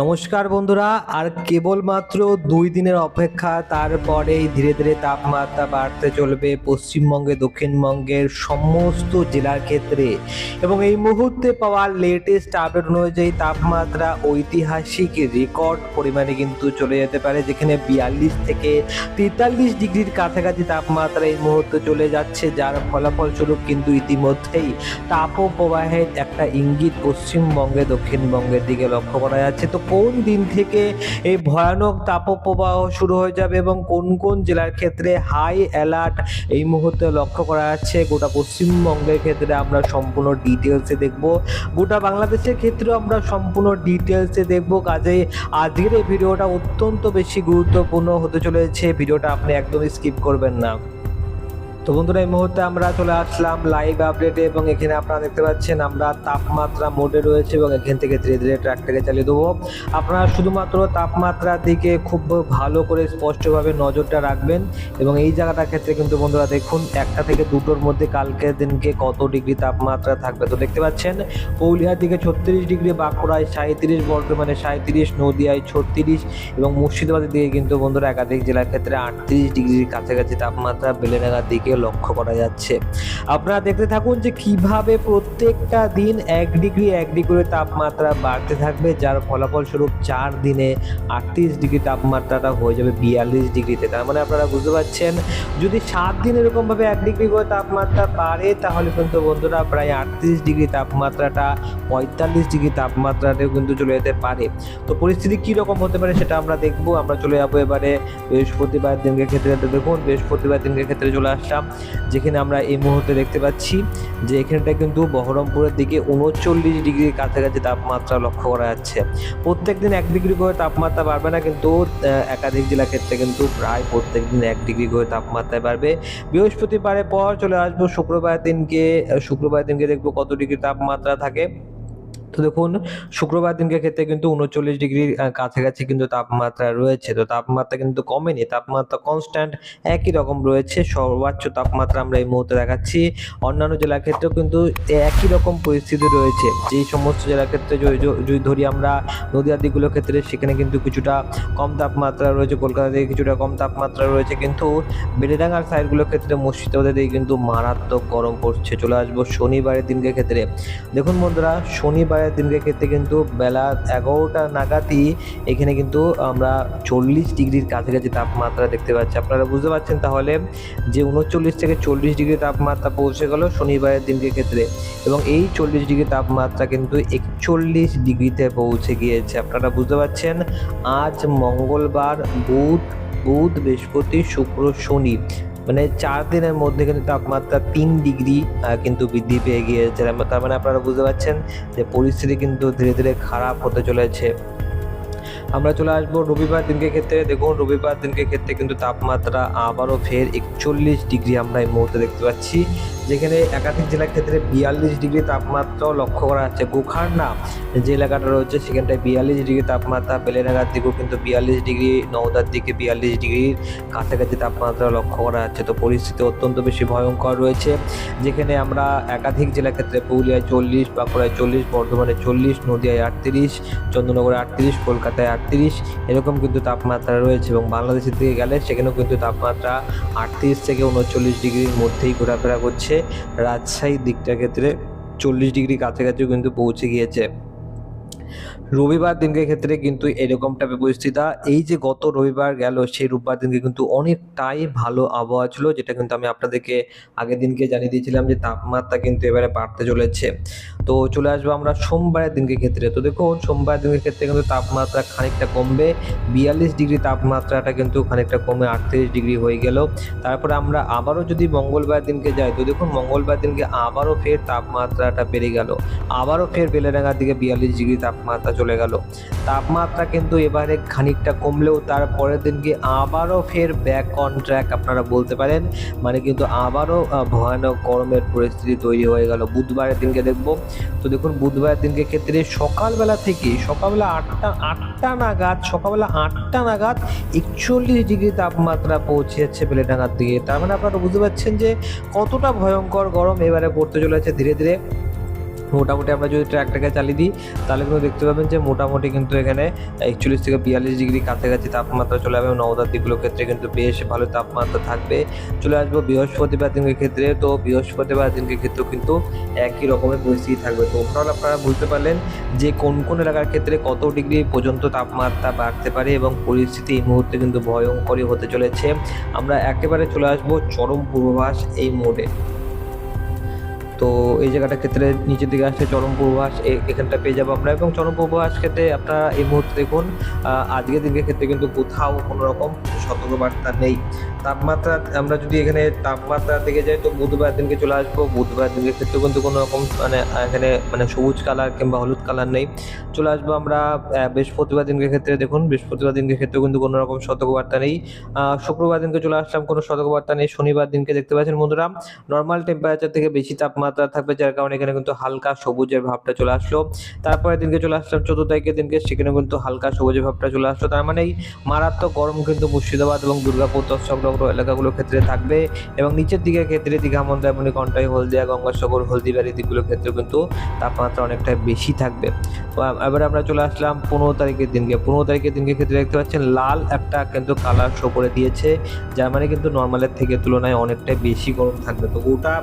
নমস্কার বন্ধুরা, আর কেবলমাত্র দুই দিনের অপেক্ষা, তারপরেই ধীরে ধীরে তাপমাত্রা বাড়তে চলবে পশ্চিমবঙ্গে, দক্ষিণবঙ্গের সমস্ত জেলার ক্ষেত্রে। এবং এই মুহূর্তে পাওয়া লেটেস্ট আপডেট অনুযায়ী তাপমাত্রা ঐতিহাসিক রেকর্ড পরিমাণে কিন্তু চলে যেতে পারে, যেখানে বিয়াল্লিশ থেকে তেতাল্লিশ ডিগ্রির কাছাকাছি তাপমাত্রা এই মুহূর্তে চলে যাচ্ছে, যার ফলাফলস্বরূপ কিন্তু ইতিমধ্যেই তাপপ্রবাহের একটা ইঙ্গিত পশ্চিমবঙ্গে, দক্ষিণবঙ্গের দিকে লক্ষ্য করা যাচ্ছে। তো কোন দিন থেকে এই ভয়ানক তাপপ্রবাহ শুরু হয়ে যাবে এবং কোন কোন জেলার ক্ষেত্রে হাই অ্যালার্ট এই মুহূর্তে লক্ষ্য করা যাচ্ছে? গোটা পশ্চিমবঙ্গের ক্ষেত্রে আমরা সম্পূর্ণ ডিটেলসে দেখব। গোটা বাংলাদেশের ক্ষেত্রেও আমরা সম্পূর্ণ ডিটেলসে দেখব। কাজেই আজকের এই ভিডিওটা অত্যন্ত বেশি গুরুত্বপূর্ণ হতে চলেছে। ভিডিওটা আপনি একদমই স্কিপ করবেন না। তো বন্ধুরা, এই মুহূর্তে আমরা চলে আসলাম লাইভ আপডেটে এবং এখানে আপনারা দেখতে পাচ্ছেন আমরা তাপমাত্রা মোডে রয়েছে এবং এখান থেকে ধীরে ধীরে ট্র্যাকটাকে চালিয়ে দেবো। আপনারা শুধুমাত্র তাপমাত্রার দিকে খুব ভালো করে স্পষ্টভাবে নজরটা রাখবেন এবং এই জায়গাটার ক্ষেত্রে কিন্তু বন্ধুরা দেখুন, একটা থেকে দুটোর মধ্যে কালকের দিনকে কত ডিগ্রি তাপমাত্রা থাকবে? তো দেখতে পাচ্ছেন, পুরুলিয়ার দিকে ছত্রিশ ডিগ্রি, বাঁকুড়ায় সাঁত্রিশ বর্ধমানে সাঁত্রিশ নদিয়ায় ছত্রিশ এবং মুর্শিদাবাদের দিকে কিন্তু বন্ধুরা একাধিক জেলার ক্ষেত্রে আটত্রিশ ডিগ্রির কাছাকাছি তাপমাত্রা, বেলেনাগার দিকে লক্ষ্য করা যাচ্ছে। আপনারা দেখতে থাকুন যে কীভাবে প্রত্যেকটা দিন এক ডিগ্রি এক ডিগ্রি তাপমাত্রা বাড়তে থাকবে, যার ফলাফল স্বরূপ চার দিনে আটত্রিশ ডিগ্রি তাপমাত্রাটা হয়ে যাবে বিয়াল্লিশ ডিগ্রিতে। তার মানে আপনারা বুঝতে পারছেন, যদি সাত দিন এরকমভাবে এক ডিগ্রি করে তাপমাত্রা বাড়ে, তাহলে কিন্তু বন্ধুরা প্রায় আটত্রিশ ডিগ্রি তাপমাত্রাটা, পঁয়তাল্লিশ ডিগ্রি তাপমাত্রাতেও কিন্তু চলে যেতে পারে। তো পরিস্থিতি কী রকম হতে পারে সেটা আমরা দেখব। আমরা চলে যাব এবারে বৃহস্পতিবার দিনকে ক্ষেত্রে। দেখুন, বৃহস্পতিবার দিনকে ক্ষেত্রে চলে আসলাম। যেখানে আমরা এই মুহূর্তে দেখতে পাচ্ছি যে এখানটা কিন্তু বহরমপুরের দিকে উনচল্লিশ ডিগ্রির কাছাকাছি তাপমাত্রা লক্ষ্য করা যাচ্ছে। প্রত্যেক দিন এক ডিগ্রি করে তাপমাত্রা বাড়বে না, কিন্তু একাধিক জেলার ক্ষেত্রে কিন্তু প্রায় প্রত্যেক দিন এক ডিগ্রি করে তাপমাত্রা বাড়বে। বৃহস্পতিবারের পর চলে আসব শুক্রবার দিনকে শুক্রবার দিনকে দেখব কত ডিগ্রি তাপমাত্রা থাকে। তো দেখুন, শুক্রবার দিনকে ক্ষেত্রে কিন্তু উনচল্লিশ ডিগ্রির কাছাকাছি কিন্তু তাপমাত্রা রয়েছে। তো তাপমাত্রা কিন্তু কমেনি, তাপমাত্রা কনস্ট্যান্ট একই রকম রয়েছে। সর্বোচ্চ তাপমাত্রা আমরা এই মুহূর্তে দেখাচ্ছি। অন্যান্য জেলার ক্ষেত্রেও কিন্তু একই রকম পরিস্থিতি রয়েছে। যেই সমস্ত জেলার ক্ষেত্রে যদি- ধরি আমরা নদীয়ার দিকগুলোর ক্ষেত্রে, সেখানে কিন্তু কিছুটা কম তাপমাত্রা রয়েছে। কলকাতা থেকে কিছুটা কম তাপমাত্রা রয়েছে। কিন্তু বেড়েডাঙ্গার সাইডগুলোর ক্ষেত্রে, মুর্শিদাবাদের দিকে কিন্তু মারাত্মক গরম পড়ছে। চলে আসব শনিবারের দিনকে ক্ষেত্রে। দেখুন বন্ধুরা শনিবারের দিনকে ক্ষেত্রে কিন্তু বেলা এগারোটা নাগাদই এখানে কিন্তু আমরা চল্লিশ ডিগ্রির কাছাকাছি তাপমাত্রা দেখতে পাচ্ছি। আপনারা বুঝতে পারছেন তাহলে যে উনচল্লিশ থেকে চল্লিশ ডিগ্রি তাপমাত্রা পৌঁছে গেল শনিবারের দিনকে ক্ষেত্রে এবং এই চল্লিশ ডিগ্রি তাপমাত্রা কিন্তু একচল্লিশ ডিগ্রিতে পৌঁছে গিয়েছে। আপনারা বুঝতে পারছেন? আজ মঙ্গলবার, বুধ বুধ, বৃহস্পতি, শুক্র, শনি। মানে চার দিনের মধ্যে কিন্তু তাপমাত্রা তিন ডিগ্রি কিন্তু বৃদ্ধি পেয়ে গিয়েছে। তার মানে আপনারা বুঝতে পারছেন যে পরিস্থিতি কিন্তু ধীরে ধীরে খারাপ হতে চলেছে। আমরা চলে আসব রবিবার দিনকে ক্ষেত্রে। দেখুন, রবিবার দিনকে ক্ষেত্রে কিন্তু তাপমাত্রা আবারও ফের একচল্লিশ ডিগ্রি আমরা এই মুহূর্তে দেখতে পাচ্ছি, যেখানে একাধিক জেলার ক্ষেত্রে বিয়াল্লিশ ডিগ্রি তাপমাত্রাও লক্ষ্য করা যাচ্ছে। গোখারনা যে এলাকাটা রয়েছে, সেখানটায় বিয়াল্লিশ ডিগ্রি তাপমাত্রা বেলেনাগার দিকেও কিন্তু বিয়াল্লিশ ডিগ্রি, নওদার দিকে বিয়াল্লিশ ডিগ্রির কাছাকাছি তাপমাত্রা লক্ষ্য করা যাচ্ছে। তো পরিস্থিতি অত্যন্ত বেশি ভয়ঙ্কর রয়েছে, যেখানে আমরা একাধিক জেলার ক্ষেত্রে পুরুলিয়ায় চল্লিশ, বাঁকুড়ায় চল্লিশ, বর্ধমানে চল্লিশ, নদিয়ায় আটত্রিশ, চন্দ্রনগরে আটত্রিশ, কলকাতায় আটত্রিশ, এরকম কিন্তু তাপমাত্রা রয়েছে এবং বাংলাদেশের দিকে গেলে সেখানেও কিন্তু তাপমাত্রা আটত্রিশ থেকে উনচল্লিশ ডিগ্রির মধ্যেই ঘোরাফেরা করছে। রাজশাহী দিকটার ক্ষেত্রে চল্লিশ ডিগ্রি কাছাকাছিও কিন্তু পৌঁছে গিয়েছে। রবিবার দিনকে ক্ষেত্রে কিন্তু এরকম টাইপের পরিস্থিতি এই যে গত রবিবার গেল, সেই রবিবার দিনকে কিন্তু অনেকটাই ভালো আবহাওয়া ছিল, যেটা কিন্তু আমি আপনাদেরকে আগের দিনকে জানিয়ে দিয়েছিলাম যে তাপমাত্রা কিন্তু এবারে বাড়তে চলেছে। তো চলে আসব আমরা সোমবারের দিনকে ক্ষেত্রে। তো দেখুন সোমবার দিনের ক্ষেত্রে কিন্তু তাপমাত্রা খানিকটা কমবে, বিয়াল্লিশ ডিগ্রি তাপমাত্রাটা কিন্তু খানিকটা কমে আটত্রিশ ডিগ্রি হয়ে গেল। তারপরে আমরা আবারও যদি মঙ্গলবার দিনকে যাই, তো দেখুন মঙ্গলবার দিনকে আবারও ফের তাপমাত্রাটা বেড়ে গেল। আবারও ফের বেলেডাঙ্গার দিকে বিয়াল্লিশ ডিগ্রি তাপমাত্রা চলে গেল। তাপমাত্রা কিন্তু এবারে খানিকটা কমলেও তার তারপরের দিনকে আবারও ফের ব্যাক অন ট্র্যাক আপনারা বলতে পারেন। মানে কিন্তু আবারও ভয়ানক গরমের পরিস্থিতি তৈরি হয়ে গেল। বুধবারের দিনকে দেখব। তো দেখুন, বুধবারের দিনকে ক্ষেত্রে সকালবেলা থেকে সকালবেলা আটটা আটটা নাগাদ, সকালবেলা আটটা নাগাদ একচল্লিশ ডিগ্রি তাপমাত্রা পৌঁছে যাচ্ছে বেলেডাঙ্গার দিকে। তার মানে আপনারা বুঝতে পারছেন যে কতটা ভয়ঙ্কর গরম এবারে পড়তে চলেছে ধীরে ধীরে। মোটামুটি আমরা যদি ট্র্যাকটাকে চালিয়ে দিই, তাহলে কিন্তু দেখতে পাবেন যে মোটামুটি কিন্তু এখানে একচল্লিশ থেকে বিয়াল্লিশ ডিগ্রি কাছাকাছি তাপমাত্রা চলে যাবে নবদার দিকগুলোর ক্ষেত্রে কিন্তু বেশ ভালো তাপমাত্রা থাকবে। চলে আসব বৃহস্পতিবার দিনের ক্ষেত্রে। তো বৃহস্পতিবার দিনের ক্ষেত্রেও কিন্তু একই রকমের পরিস্থিতি থাকবে। তো ওভারঅল আপনারা বুঝতে পারলেন যে কোন কোন এলাকার ক্ষেত্রে কত ডিগ্রি পর্যন্ত তাপমাত্রা বাড়তে পারে এবং পরিস্থিতি এই মুহূর্তে কিন্তু ভয়ঙ্করই হতে চলেছে। আমরা একেবারে চলে আসব চরম পূর্বাভাস এই মোডে। তো এই জায়গাটার ক্ষেত্রে নিচের দিকে আসছে চরম পূর্বাভাস এ- এখানটা পেয়ে যাব আমরা। এবং চরম পূর্বাভাস ক্ষেত্রে আপনারা এই মুহূর্তে দেখুন আজকের দিনের ক্ষেত্রে কিন্তু কোথাও কোনো রকম সতর্কবার্তা নেই। তাপমাত্রা, আমরা যদি এখানে তাপমাত্রা থেকে যাই, তো বুধবার দিনকে চলে আসব। বুধবার দিনের ক্ষেত্রে কিন্তু কোনো রকম মানে এখানে মানে সবুজ কালার কিংবা হলুদ কালার নেই। চলে আসব আমরা বৃহস্পতিবার দিনকে ক্ষেত্রে দেখুন, বৃহস্পতিবার দিনকে ক্ষেত্রে কিন্তু কোনো রকম সতর্কবার্তা নেই। শুক্রবার দিনকে চলে আসলাম, কোনো সতর্কবার্তা নেই। শনিবার দিনকে দেখতে পাচ্ছেন বন্ধুরা নর্মাল টেম্পারেচার থেকে বেশি তাপমাত্রা থাকবে, যার কারণে এখানে কিন্তু হালকা সবুজের ভাবটা চলে আসলো। তারপরে দিনকে চলে আসলাম চোদ্দ তারিখের দিনকে, সেখানে কিন্তু হালকা সবুজের ভাবটা চলে আসলো। তার মানে এই মারাত্মক গরম কিন্তু মুর্শিদাবাদ এবং দুর্গাপুর সংলগ্ন এলাকাগুলোর ক্ষেত্রে থাকবে এবং নিচের দিকের ক্ষেত্রে দীঘা মন্দারমণি কন্টাই হলদিয়া, গঙ্গাসাগর হলদিবাড়ি দিকগুলোর ক্ষেত্রে কিন্তু তাপমাত্রা অনেকটা বেশি থাকবে। এবার আমরা চলে আসলাম পনেরো তারিখের দিনকে। পনেরো তারিখের দিনকে ক্ষেত্রে দেখতে পাচ্ছেন লাল একটা কিন্তু কালার শো করে দিয়েছে, যার মানে কিন্তু নর্মালের থেকে তুলনায় অনেকটাই বেশি গরম থাকবে। তো গোটা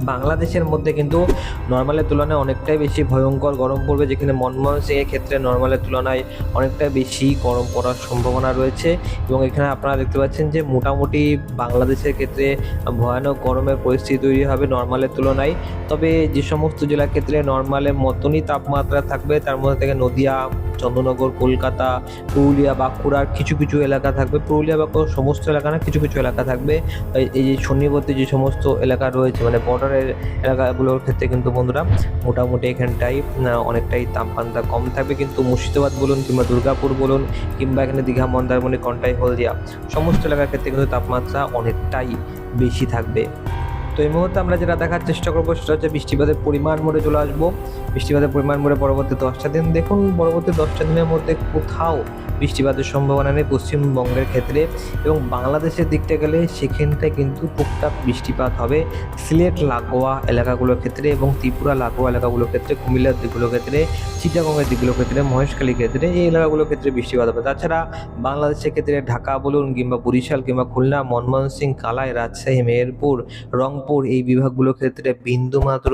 বাংলাদেশের মধ্যে কিন্তু নর্মালের তুলনায় অনেকটাই বেশি ভয়ঙ্কর গরম পড়বে, যেখানে মনমোহন সিংয়ের ক্ষেত্রে নর্মালের তুলনায় অনেকটা বেশি গরম পড়ার সম্ভাবনা রয়েছে। এবং এখানে আপনারা দেখতে পাচ্ছেন যে মোটামুটি বাংলাদেশের ক্ষেত্রে ভয়ানক গরমের পরিস্থিতি তৈরি হবে নর্মালের তুলনায়। তবে যে সমস্ত জেলার ক্ষেত্রে নর্মালের মতনই তাপমাত্রা থাকবে, তার মধ্যে থেকে নদিয়া, চন্দ্রনগর, কলকাতা, পুরুলিয়া, বাঁকুড়ার কিছু কিছু এলাকা থাকবে। পুরুলিয়া বাঁকুড়ার সমস্ত এলাকা না, কিছু কিছু এলাকা থাকবে। এই- যে সন্নিবর্তী যে সমস্ত এলাকা রয়েছে মানে বর্ডারের এলাকাগুলোর ক্ষেত্রে কিন্তু বন্ধুরা মোটামুটি এখানটাই অনেকটাই তাপমাত্রা কম থাকবে। কিন্তু মুর্শিদাবাদ বলুন কিংবা দুর্গাপুর বলুন কিংবা এখানে দীঘা, মন্দারমণি কন্টাই হলদিয়া সমস্ত এলাকার ক্ষেত্রে কিন্তু তাপমাত্রা অনেকটাই বেশি থাকবে। তো এই মুহূর্তে আমরা যেটা দেখার চেষ্টা করব সেটা হচ্ছে বৃষ্টিপাতের পরিমাণ মোড়ে চলে আসব। বৃষ্টিপাতের পরিমাণ মোড়ে পরবর্তী দশটা দিন। দেখুন, পরবর্তী দশটা দিনের মধ্যে কোথাও বৃষ্টিপাতের সম্ভাবনা নেই পশ্চিমবঙ্গের ক্ষেত্রে এবং বাংলাদেশের দিকটা গেলে সেখানটায় কিন্তু টুকটাক বৃষ্টিপাত হবে। সিলেট, লাগোয়া এলাকাগুলোর ক্ষেত্রে এবং ত্রিপুরা, লাগোয়া এলাকাগুলোর ক্ষেত্রে, কুমিল্লার দিকগুলোর ক্ষেত্রে, চিটাগংয়ের দিকগুলোর ক্ষেত্রে, মহেশখালীর ক্ষেত্রে এই এলাকাগুলোর ক্ষেত্রে বৃষ্টিপাত হবে। তাছাড়া বাংলাদেশের ক্ষেত্রে ঢাকা বলুন কিংবা বরিশাল কিংবা খুলনা, মনমোহন সিং, কালাই, রাজশাহী, মেহেরপুর রংপুর এই বিভাগগুলোর ক্ষেত্রে বিন্দুমাত্র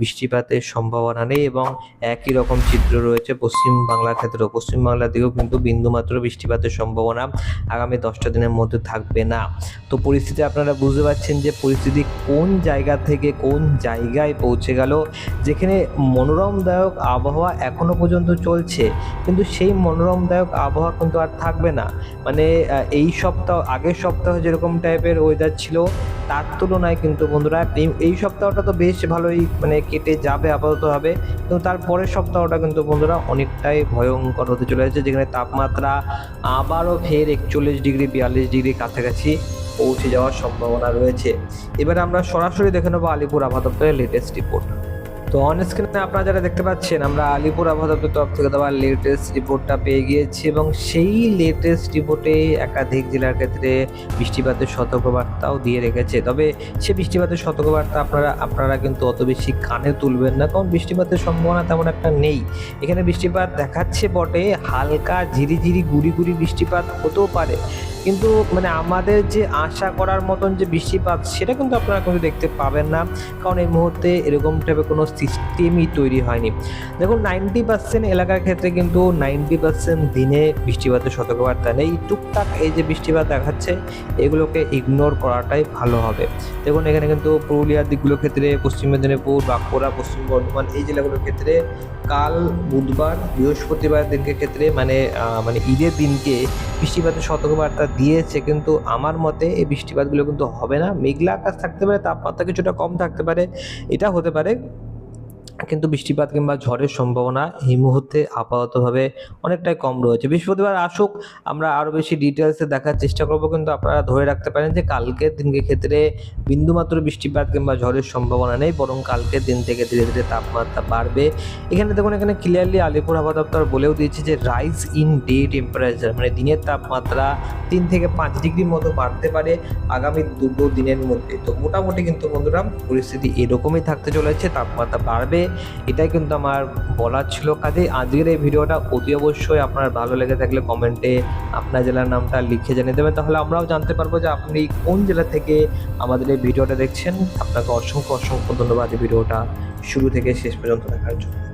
বৃষ্টিপাতের সম্ভাবনা নেই এবং একই রকম চিত্র রয়েছে পশ্চিম বাংলার ক্ষেত্রেও। পশ্চিম বাংলার দিকেও কিন্তু বিন্দুমাত্র বৃষ্টিপাতের সম্ভাবনা আগামী দশটা দিনের মধ্যে থাকবে না। তো পরিস্থিতি আপনারা বুঝতে পারছেন যে পরিস্থিতি কোন জায়গা থেকে কোন জায়গায় পৌঁছে গেল। যেখানে মনোরমদায়ক আবহাওয়া এখনও পর্যন্ত চলছে, কিন্তু সেই মনোরমদায়ক আবহাওয়া কিন্তু আর থাকবে না। মানে এই সপ্তাহ, আগের সপ্তাহে যেরকম টাইপের ওয়েদার ছিল, তার তুলনায় কিন্তু বন্ধুরা, এই সপ্তাহটা তো বেশ ভালোই মানে কেটে যাবে, আপাতত হবে। কিন্তু তার পরের সপ্তাহটা কিন্তু বন্ধুরা অনেকটাই ভয়ঙ্কর হতে চলেছে যেখানে তাপমাত্রা আবারও ফের একচল্লিশ ডিগ্রি, বিয়াল্লিশ ডিগ্রি কাছাকাছি পৌঁছে যাওয়ার সম্ভাবনা রয়েছে। এবার আমরা সরাসরি দেখে নেব আলিপুর আবহাওয়া দপ্তরের লেটেস্ট রিপোর্ট তো অন স্ক্রিনে আপনারা যারা দেখতে পাচ্ছেন, আমরা আলিপুর আবহাওয়া দপ্তর তরফ থেকে দেওয়া লেটেস্ট রিপোর্টটা পেয়ে গিয়েছি এবং সেই লেটেস্ট রিপোর্টে একাধিক জেলার ক্ষেত্রে বৃষ্টিপাতের সতর্কবার্তাও দিয়ে রেখেছে। তবে সে বৃষ্টিপাতের সতর্কবার্তা আপনারা আপনারা কিন্তু অত বেশি কানে তুলবেন না, কারণ বৃষ্টিপাতের সম্ভাবনা তেমন একটা নেই। এখানে বৃষ্টিপাত দেখাচ্ছে বটে, হালকা ঝিরিঝিরি গুড়ি গুড়ি বৃষ্টিপাত হতেও পারে। কিন্তু মানে আমাদের যে আশা করার মতন যে বৃষ্টিপাত সেটা কিন্তু আপনারা কিন্তু দেখতে পাবেন না। কারণ এই মুহূর্তে এরকম টাইপের কোনো সিস্টেমই তৈরি হয়নি। দেখুন নাইনটি পার্সেন্ট এলাকার ক্ষেত্রে কিন্তু নাইনটি পার্সেন্ট দিনে বৃষ্টিপাতের সতর্কবার্তা নেই। টুকটাক এই যে বৃষ্টিপাত দেখাচ্ছে, এগুলোকে ইগনোর করাটাই ভালো হবে। দেখুন, এখানে কিন্তু পুরুলিয়ার দিকগুলোর ক্ষেত্রে, পশ্চিম মেদিনীপুর, বাঁকুড়া, পশ্চিম বর্ধমান এই জেলাগুলোর ক্ষেত্রে কাল, বুধবার, বৃহস্পতিবার দিনকে ক্ষেত্রে মানে মানে ঈদের দিনকে বৃষ্টিপাতের সতর্কবার্তা দিয়েছে, কিন্তু আমার মতে এই বৃষ্টিপাতগুলো কিন্তু হবে না। মেঘলা আকাশ থাকতে পারে, তাপমাত্রা কিছুটা কম থাকতে পারে, এটা হতে পারে। কিন্তু বৃষ্টিপাত কিংবা ঝড়ের সম্ভাবনা এই মুহূর্তে আপাততভাবে অনেকটাই কম রয়েছে। বৃহস্পতিবার আসুক, আমরা আরও বেশি ডিটেলসে দেখার চেষ্টা করব, কিন্তু আপনারা ধরে রাখতে পারেন যে কালকের দিনকে ক্ষেত্রে বিন্দুমাত্র বৃষ্টিপাত কিংবা ঝড়ের সম্ভাবনা নেই, বরং কালকের দিন থেকে ধীরে ধীরে তাপমাত্রা বাড়বে। এখানে দেখুন, এখানে ক্লিয়ারলি আলিপুর আবহাওয়া দপ্তর বলেও দিয়েছে যে রাইজ ইন ডে টেম্পারেচার মানে দিনের তাপমাত্রা তিন থেকে পাঁচ ডিগ্রির মতো বাড়তে পারে আগামী দুটো দিনের মধ্যে। তো মোটামুটি কিন্তু বন্ধুরা পরিস্থিতি এরকমই থাকতে চলেছে, তাপমাত্রা বাড়বে এটাই কিন্তু আমার বলার ছিল। কাজে আজকের এই ভিডিওটা অতি অবশ্যই আপনার ভালো লেগে থাকলে কমেন্টে আপনার জেলার নামটা লিখে জানিয়ে দেবেন। তাহলে আমরাও জানতে পারব যে আপনি কোন জেলা থেকে আমাদের এই ভিডিওটা দেখছেন। আপনাকে অসংখ্য অসংখ্য ধন্যবাদ এই ভিডিওটা শুরু থেকে শেষ পর্যন্ত দেখার জন্য।